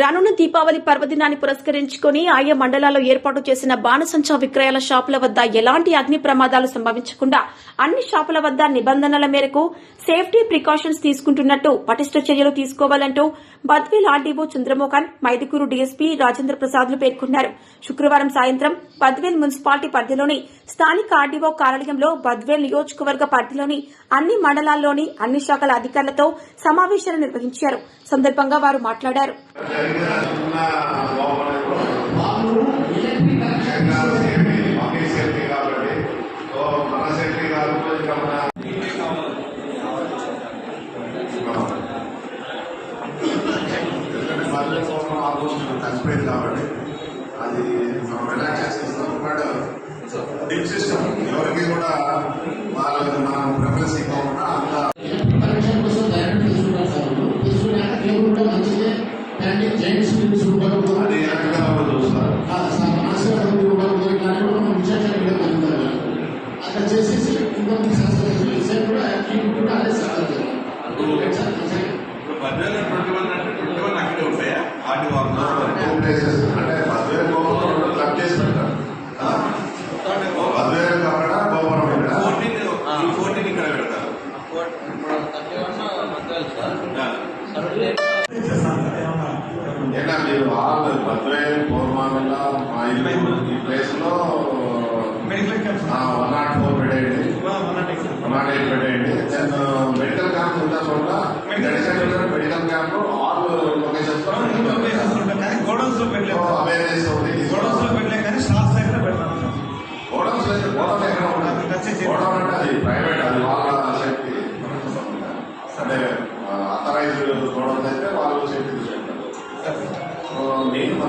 రానున్న దీపావళి పర్వదినాన్ని పురస్కరించుకుని ఆయా మండలాల్లో ఏర్పాటు చేసిన బాణసంచా విక్రయాల షాపుల వద్ద ఎలాంటి అగ్ని ప్రమాదాలు సంభవించకుండా అన్ని షాపుల వద్ద నిబంధనల మేరకు సేఫ్టీ ప్రికాషన్స్ తీసుకుంటున్నట్టు పటిష్ట చర్యలు తీసుకోవాలంటూ బద్వేల్ ఆర్డీఓ చంద్రమోహన్ మైదుకూరు డీఎస్పీ రాజేంద్ర ప్రసాద్లు పేర్కొన్నారు. శుక్రవారం సాయంత్రం బద్వేల్ మున్సిపాలిటీ పరిధిలోని స్థానిక ఆర్డీఓ కార్యాలయంలో బద్వేల్ నియోజకవర్గ పరిధిలోని అన్ని మండలాల్లోని అన్ని శాఖల అధికారులతో సమావేశాలు నిర్వహించారు. సందర్భంగా వారు మాట్లాడారు. ఎందుకంటే కలిసిపోయింది కాబట్టి అది మనం రిలాక్స్ చేస్తున్నాం బట్ డిప్ సిస్టమ్ ఎవరికి కూడా వాళ్ళకి మనం ప్రిఫరెన్స్ ఇవ్వకుండా దాన్ని జైంట్స్ తీసుకుంటారు అది రెండు రూపాయలు కానీ మనం ఇక్కడ పొందుతారు అక్కడ చేసేసి ఇంకొక శాస్త్రం కూడా కీప్ కూడా అదే అక్కడే టూ ప్లేసెస్ అంటే పదివేల గోపురం క్లబ్ చేసి పెట్టారు పదివేల కాకుండా గోపురం ఇక్కడ. ఈ ఫోర్టీన్ ఇక్కడ పెడతారు. పదివేల పూర్వామిల మా ఇల్లు ఈ ప్లేస్లో వన్ నాట్ ఫోర్ పెట్టేయండి. One nought eight. పెట్టేయండి. దెన్ మెడికల్ క్యాంప్ ఉన్న చోట? మెడికల్ క్యాంప్ ఆల్ లొకేషన్స్ గోడౌన్స్లో పెట్టలేదు. అవేర్నెస్ గోడౌన్స్లో పెట్టలే కానీ స్టాఫ్ దగ్గర పెడతాను గోడౌన్స్ గోడౌన్ ఎక్కడ ఉండదు గోడౌన్ అంటే అది ప్రైవేట్ అది వాళ్ళ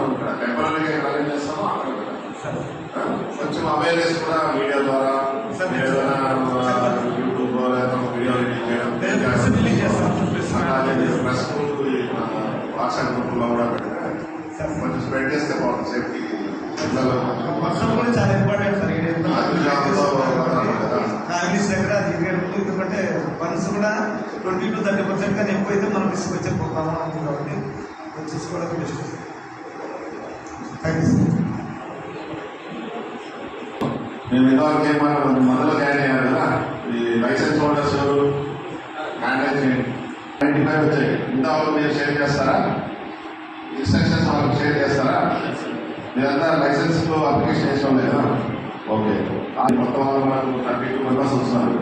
నేను మనం ఇక్కడ టెంపరీగా ఎక్కడ అరేంజ్ చేస్తామో అక్కడ పెట్టాలి. ఆ, కొంచెం అవేర్నెస్ కూడా మీడియా ద్వారా ఏదైనా యూట్యూబ్ లేదా వీడియో ఎడిట్ చేయడం ప్రెస్ రిలీజ్ చేస్తాం. ప్రెస్ అలాగే ప్రెస్ వాట్సాప్ గ్రూపుల్లో కూడా పెడితే కొంచెం స్ప్రెడ్ చేస్తే బాగుంటుంది సేఫ్టీ పిల్లలు వర్షం కూడా చాలా ఇంపార్టెంట్ సార్ ఇక్కడ ఎంత అది జాబ్లో కదా. ఫ్యామిలీస్ దగ్గర అది ఇక్కడ ఎందుకంటే ఫండ్స్ కూడా ట్వంటీ టు థర్టీ పర్సెంట్ కానీ ఎక్కువైతే మనం రిస్క్ వచ్చే ప్రమాదం ఉంది కాబట్టి అది చూసుకోవడం బెస్ట్ థ్యాంక్ యూ సార్ మేము ఇంతవరకు ఏమన్నా మందులో జాయిన్ అయ్యారు కదా? ఈ licence holders handle ninety five వచ్చాయి. ఇంతవరకు మీరు షేర్ చేస్తారా? ఇన్స్ట్రక్షన్స్ వాళ్ళకి షేర్ చేస్తారా? మీరంతా లైసెన్స్ అప్లికేషన్ చేసాం లేదా ఓకే అది మొత్తం వాళ్ళు మనకు థర్టీ టూ మెంబర్స్ వస్తున్నారు.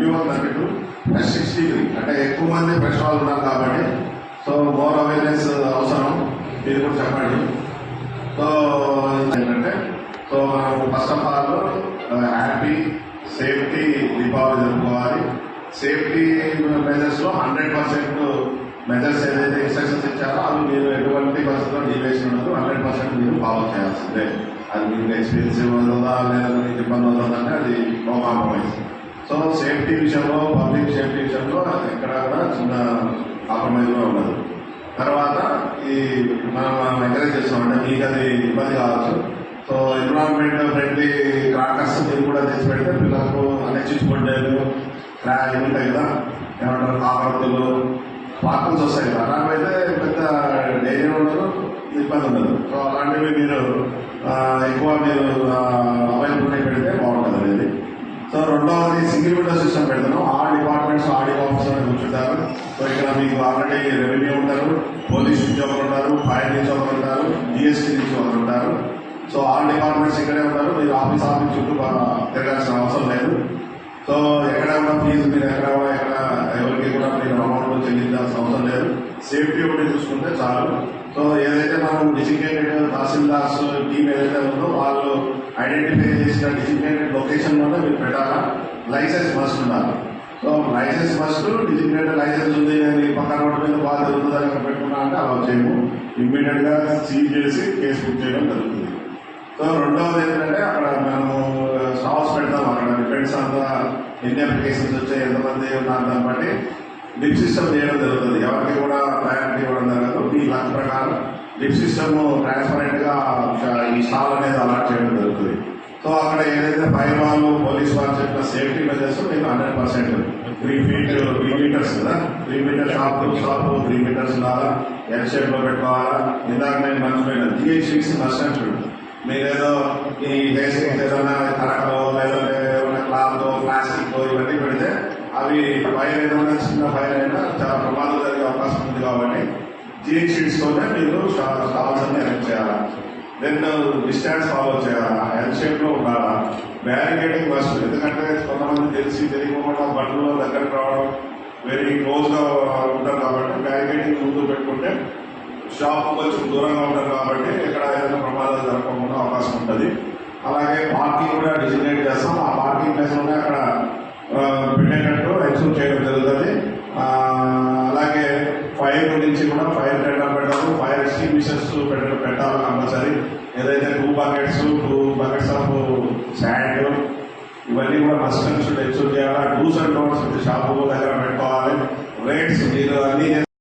Review thirty two plus sixty అంటే ఎక్కువ మంది ఫ్రెష్ వాళ్ళు ఉన్నారు కాబట్టి సో మోర్ అవేర్నెస్ అవసరం. మీరు కూడా చెప్పండి. సో ఏంటంటే సో మనం first of all happy safety Deepavali జరుపుకోవాలి. సేఫ్టీ మెజర్స్లో హండ్రెడ్ పర్సెంట్ మెజర్స్ ఏదైతే ఇన్స్ట్రక్షన్స్ ఇచ్చారో అవి మీరు ఎటువంటి పరిస్థితుల్లో డీవియేషన్ ఉండదు. హండ్రెడ్ పర్సెంట్ మీరు ఫాలో చేయాల్సిందే. అది మీకు ఎక్స్పీరియన్స్ ఇవ్వదా లేదా మీకు ఇబ్బంది అవుతుందంటే అది నో కాంప్రమైజ్ సో సేఫ్టీ విషయంలో పబ్లిక్ సేఫ్టీ విషయంలో ఎక్కడ కూడా చిన్న కాంప్రమైజ్ ఉండదు. తర్వాత మనం మనం ఎంకరేజ్ చేస్తాం. అంటే మీకు అది ఇబ్బంది కావచ్చు. సో ఎన్విరాన్మెంట్ ఫ్రెండ్లీ క్రాకర్స్ మీరు కూడా తెచ్చి పెడితే పిల్లలకు అన్ఎక్సిస్ పొడ్డేలు ఉంటాయి కదా ఏమంటారు కాకరతులు పార్కుల్స్ వస్తాయి కదా అలాంటివైతే పెద్ద డైలీ ఉండదు ఇబ్బంది ఉండదు. సో అలాంటివి మీరు ఎక్కువ మీరు అవైలబుల్ పెడితే బాగుంటుంది అనేది. సో రెండవది సింగిల్ విండో సిస్టమ్ పెడతాను. ఆ డిపార్ట్మెంట్స్ ఆడియో ఆఫీసర్ కూర్చుంటారు సో ఇక్కడ మీకు ఆల్రెడీ రెవెన్యూ ఉంటారు. పోలీస్ ఉద్యోగులు ఉంటారు ఫైర్ నుంచి ఒకరు ఉంటారు జిఎస్టీ నుంచి ఒకరు ఉంటారు. సో ఆల్ డిపార్ట్మెంట్స్ ఇక్కడే ఉంటారు. మీరు ఆఫీస్ ఆఫీస్ చుట్టూ బాగా తిరగాల్సిన అవసరం లేదు. సో ఎక్కడ కూడా ఫీజు మీరు ఎక్కడ కూడా ఎక్కడ ఎవరికి కూడా మీరు అమౌంట్ చెల్లించాల్సిన అవసరం లేదు. సేఫ్టీ ఒకటి చూసుకుంటే చాలు. సో ఏదైతే మనం డిసిగ్నేటెడ్ తహసీల్దార్స్ టీం ఏదైతే ఉందో వాళ్ళు ఐడెంటిఫై చేసిన డిజిగ్నేటెడ్ లొకేషన్ వల్ల మీరు పెట్టాలా? లైసెన్స్ మస్ట్ ఉండాలి. So licence must designated licence ఉంది నేను ఈ పక్కన రోడ్డు మీద బాగా జరుగుతుంది అక్కడ పెట్టుకున్నా అంటే అలా చేయము. ఇమ్మీడియట్గా సీజ్ చేసి కేసు బుక్ చేయడం జరుగుతుంది. సో రెండవది ఏంటంటే అక్కడ మేము స్టాల్స్ పెడతాం అక్కడ. డిపెండ్స్ అంతా ఎన్ని అప్లికేషన్స్ వచ్చాయి ఎంతమంది ఉన్నారు దాన్ని బట్టి లిప్ సిస్టమ్ చేయడం జరుగుతుంది. ఎవరికి కూడా ప్రయారిటీ ఇవ్వడం జరగదు. మీ లక్ ప్రకారం లిప్ సిస్టమ్ ట్రాన్స్పరెంట్గా ఈ స్టాల్ అనేది అలాట్ చేయడం జరుగుతుంది. సో అక్కడ ఏదైతే ఫైర్ వాళ్ళు పోలీస్ వాళ్ళు చెప్పిన సేఫ్టీ మెజర్స్ మీకు hundred percent three feet three metres కదా? Three metre shop shop three metres ఉండాలా ఎల్ షేప్లో పెట్టుకోవాలా? ఇందాక నేను మర్చిపోయిన జిహెచ్ సిక్స్ నష్టం చూడు. మీరేదో ఈ బేసిక్ ఏదైనా కరెక్టో లేదంటే ఏమైనా క్లాత్ ప్లాస్టిక్ ఇవన్నీ పెడితే అవి ఫైర్ ఏదైనా చిన్న ఫైర్ అయినా చాలా ప్రమాదం జరిగే అవకాశం ఉంది కాబట్టి జిహెచ్ సిక్స్ తోనే మీరు స్టాల్స్ అన్ని అరేంజ్ చేయాలి? దెన్ డిస్టాన్స్ ఫాలో చేయాలా? ఎల్ షేప్లో ఉండాలా? బ్యారికేడింగ్ మస్ట్ ఎందుకంటే కొంతమంది తెలిసి తెలియకుండా బండ్లో దగ్గరకు రావడం వెరీ క్లోజ్గా ఉంటారు కాబట్టి బ్యారికేడింగ్ ముందు పెట్టుకుంటే షాప్ కొంచెం దూరంగా ఉంటారు కాబట్టి ఇక్కడ ఏదైనా ప్రమాదాలు జరగకుండా అవకాశం ఉంటుంది. అలాగే పార్కింగ్ కూడా డిజిగ్నేట్ చేస్తాం. ఆ పార్కింగ్ ప్లేస్లోనే అక్కడ పెట్టేటట్టు ఎక్స్క్యూట్ చేయడం జరుగుతుంది. అలాగే ఫైర్ గురించి కూడా ఫైర్ టెండర్ పెట్టాము ఫైర్ ఎక్స్టింగ్విషర్స్ పెట్ట పెట్టాలి? Buckets two buckets of sand ఇవన్నీ కూడా must should execute do's and don'ts shop దగ్గర